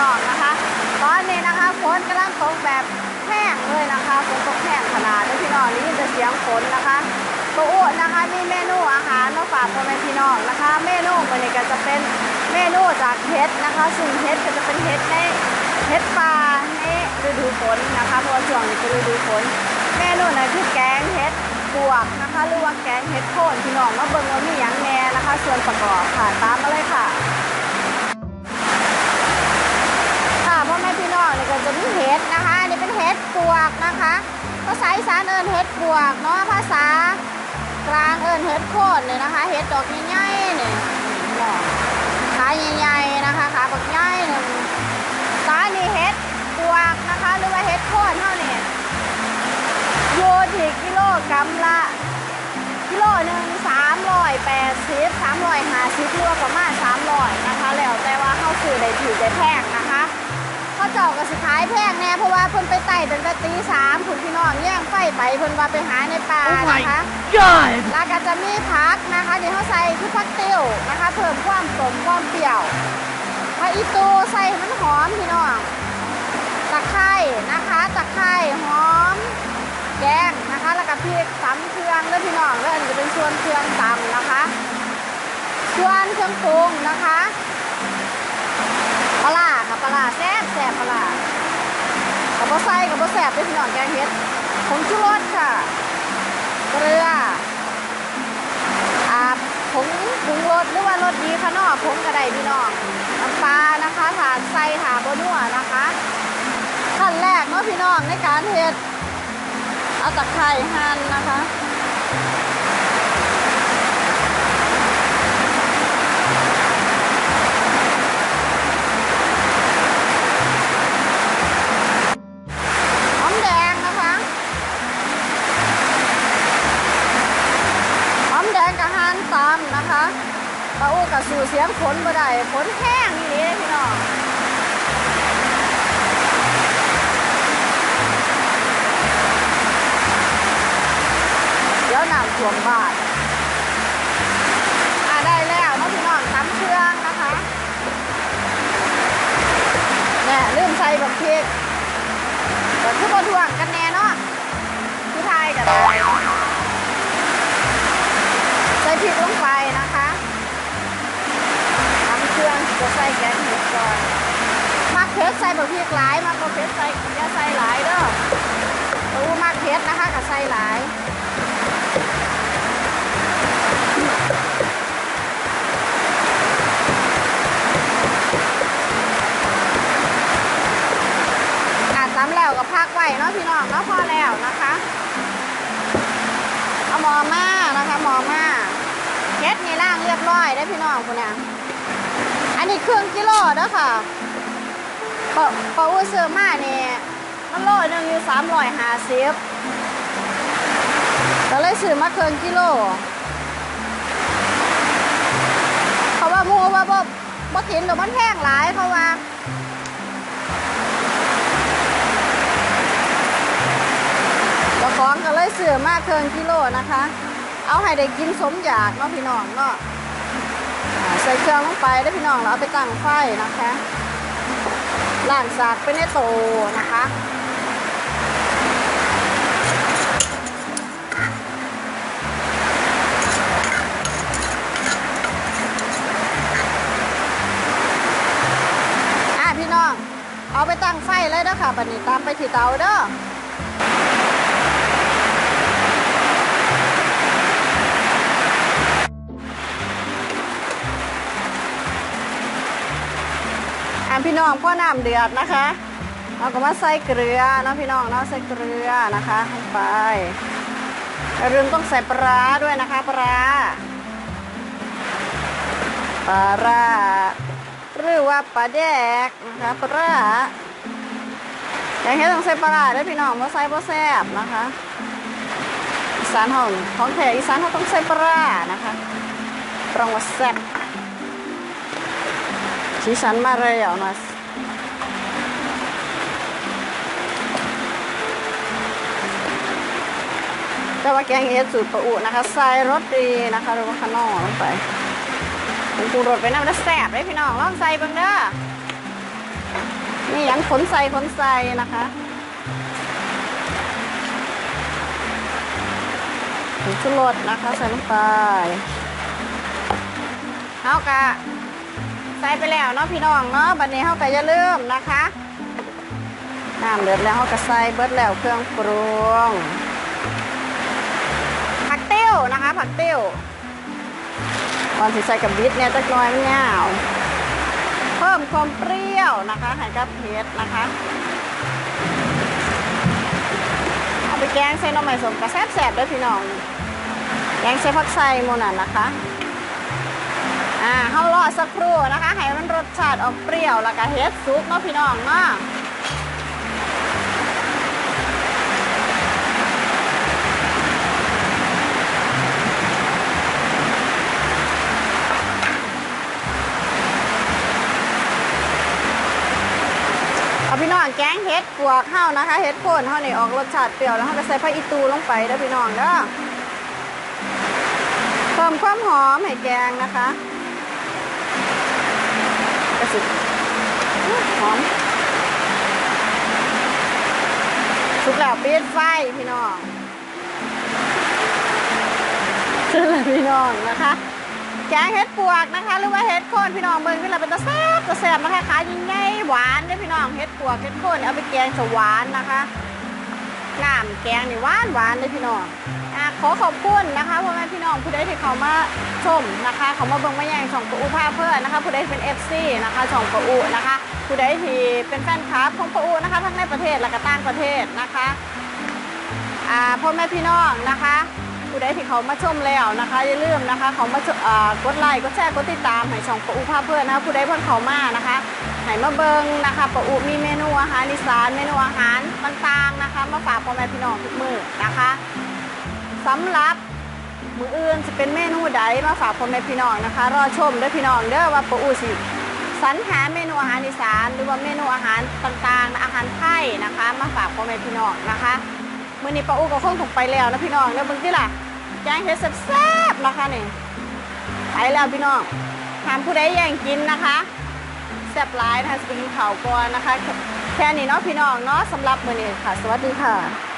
น้องนะคะ ตอนนี้นะคะฝนกำลังตกแบบแห้งเลยนะคะฝนตกแห้งขนาดนี้พี่น้องได้ยินแต่เสียงฝนนะคะตัวอ้วนนะคะมีเมนูอาหารมาฝากพ่อแม่พี่น้องนะคะ เมนูวันนี้ก็จะเป็นเมนูจากเห็ดนะคะ ซึ่งเห็ดก็จะเป็นเห็ดในเห็ดป่าในฤดูฝนนะคะเพราะว่าช่วงนี้เป็นฤดูฝนเมนูนั้นคือแกงเห็ดบวกนะคะหรือว่าแกงเห็ดโคนพี่น้องมาเบิ่งว่ามีหยังแน่นะคะ ส่วนประกอบค่ะตามมาเลยค่ะ น้องนี่ก็จะมีเห็ดนะคะอันนี้เป็นเห็ดปวกนะคะภาษาอีสานเอิญเห็ดปวกเนาะภาษากลางเอิญเห็ดโคนเนี่ยนะคะเห็ดดอกใหญ่ๆเนี่ยนาะขาใหญ่ๆนะคะขาบักใหญ่หนึ่งตานี่เห็ดปวกนะคะหรือว่าเห็ดโคนเท่านี้โยที่กิโลกรัมละกิโลหนึ่งสามร้อยแปดสิบสามร้อยห้าสิบรวมประมาณสามร้อยนะคะแล้วแต่ว่าเข้าซื้อได้ถือได้แพงนะ เขาเจ้าก็สิขายแพงแน่เพราะว่าเพิ่นไปไต่ตั้งแต่ตีสามคุณพี่น้องแย่งไฟไปเพิ่นว่าไปหาในป่า Oh my นะคะ God! แล้วก็จะมีผักนะคะเดี๋ยวเขาใส่คือผักเตี้ยวนะคะ เพิ่มความสมความเปรี้ยวผักอีตูใส่ให้มันหอมพี่น้องตะไคร้นะคะตะไคร้หอมแกงนะคะ แล้วก็พริกสามเครื่องแล้วพี่น้องแล้วอันนี้จะเป็นส่วนเครื่องตำนะคะส่วนเครื่องปรุงนะคะปลาร้าค่ะ ปลาแซ่บแซ่บปลากับปลาไส้กับปลาแซ่บเป็นพี่น้องแกงเฮ็ดผงชูรสค่ะ เกลืออ่าผงปรุงรสหรือว่ารสดีขนอผงกระไดพี่น้องน้ำปลานะคะถาดใส่ถาบนัวนะคะขั้นแรกเนาะพี่น้องในการเฮ็ดเอาตะไคร้หั่นนะคะ เสียงฝนบ่ได้ฝนแห้งอย่างนี้เลยพี่น้องเดี๋ยวน้ำท่วมบ้านอ่าได้แล้วเนาะพี่น้องตำเครื่องนะคะเนี่ยลืมใส่แบักพริกก็คือบนถ่วงกันแน่เนาะผู้ไทยกับไทยใส่พริกลงไปนะคะ เครื่องจะใส่แกงเห็ดก่อนมักเผ็ดใส่บะพริกหลายมักบะเผ็ดใส่อย่าใส่หลายเด้อตูมักเผ็ดนะคะกับใส่หลายอ่าซ้ำแล้วก็พักไว้เนาะพี่น้องเนาะพอแล้วนะคะเอาหมอมานะคะหมอมาเฮ็ดนี่ล่างเรียบร้อยได้พี่น้องคุณเนี่ย อันนี้เครึ่องกิโลเด้อค่ะปะปะอุ้ซื้อมานี่มันโลหนึงอยู่สามร้อยห้าสิบก็เลยซื้อมาเครึ่องกิโลเขาว่ามูว่าบ่บ่กินเดี๋ยวมันแพงหลายเขาว่าเจ้าของก็เลยซื้อมาเคินกิโลนะคะ เอาให้ได้กินสมอยากเนาะพี่น้องเนาะ ส่เครื่องลงไปได้พี่น้องแล้วเอาไปตั้งไฟนะคะล้างสากไปในโตนะคะพี่น้อง เอาไปตั้งไฟเลยเด้อค่ะบัดนี้ตามไปที่เตาเด้อ อะพี่น้องพ่อน้ำเดือดนะคะเราก็มาใส่เกลือนาะพี่น้องเนาะใส่เกลือนะคะลงไปอย่าลืมต้องใส่ปลาด้วยนะคะปลาปลาร้าหรือว่าปลาแดกนะคะปลาอย่างนี้ต้องใส่ปลาร้าด้วยพี่น้องเพราใส่เพราแซ่บนะคะอีสานห้องของแท้อีสานเขาต้องใส่ปลานะคะรองว่าแซ่บ สีสันมาเลยอะมาแต่ว่าแกงเห็ดสูตรประอุนะคะใส่รสดีนะคะหรือว่าขนอลงไปปรุงรสไปน้ำแล้วแซ่บเลยพี่น้องลองใส่เบ้างเด้อนี่ยังขนใส่ขนใส่นะคะผงชูรสนะคะใส่ลงไปเอากะ ใส่ไปแล้วเนาะพี่น้องเนาะบัดนี้เฮาก็อย่าลืมนะคะน้ำเดือดแล้วเฮาก็ใส่เบิดแล้วเครื่องปรุงผักติ้วนะคะ ผักติ้วก่อนสิใส่กับบิดเนี่ยจะกน้อยมันยาวเพิ่มความเปรี้ยวนะคะให้กับเผ็ดนะคะเอาไปแกงใส่หน้ำใหม่สมกระแซบแสบด้วยพี่น้องแกงใส่ผักไส่โมนันนะคะ อ่าเฮารอสักครู่นะคะให้มันรสชาติออกเปรี้ยวแล้วก็เฮ็ดซุปเนาะพี่น้องเนาะเอาพี่น้องแกงเฮ็ดปวกเฮานะคะเฮ็ดโคนเฮานี่ออกรสชาติเปรี้ยวแล้วเฮาก็ใส่ผักอีตูลงไปเด้อพี่น้องเด้อเพิ่มความหอมให้แกงนะคะ สิอื้อหอมสุกแล้วปิดไฟพี่น้องขึ้นเลยพี่น้องนะคะแกงเห็ดปวกนะคะ หรือว่าเห็ดโคนพี่น้องเบิ่งขึ้นแล้วเป็นตะแซ่บตะแซ่บนะคะขายยิ่งใหญ่หวานด้อพี่น้องเห็ดปวกเห็ดโคนเอาไปแกงสหวานนะคะน้ำแกงนี่หวานหวานเลยพี่น้อง ขอขอบคุณนะคะพ่อแม่พี่น้องผู้ใดที่เขามาชมนะคะเขามาเบิ่งมาแย่งช่องปะอูภาพเพื่อนนะคะผู้ใดเป็น FC นะคะช่องปะอูนะคะ ผู้ใดที่เป็นแฟนคลับของปะอูนะคะทั้งในประเทศและก็ต่างประเทศนะคะอ่าพ่อแม่พี่น้องนะคะผู้ใดที่เขามาชมแล้วนะคะอย่าลืมนะคะเขามาอ่ากดไลค์กดแชร์กดติดตามให้ช่องปะอูภาพเพื่อนนะคะผู้ใดเพิ่งเขามานะคะให้มาเบิงนะคะปะอูมีเมนูอาหารอีสานเมนูอาหารต่างๆนะคะ มาฝากพ่อแม่พี่น้องทุกมือนะคะ สำหรับมืออื่นจะเป็นเมนูใดมาฝากพ่อแม่พี่น้องนะคะ รอชมด้อพี่น้องเด้อว่าปะอูสิสรรหาเมนูอาหารอีสานหรือว่าเมนูอาหารต่างๆ อาหารไทยนะคะ มาฝากพ่อแม่พี่น้องนะคะมื้อนี้ปะอูก็คงถูกไปแล้วนะพี่น้องเด้อเบิ่งที่ล่ะแกงเห็ดแซ่บๆนะคะนี่ไปแล้วพี่น้องถามผู้ใดแย่งกินนะคะแซ่บหลายนะคะสปริงข่าวก่อนนะคะ แค่นี้เนาะพี่น้องเนาะสำหรับมื้อนี้ค่ะ สวัสดีค่ะ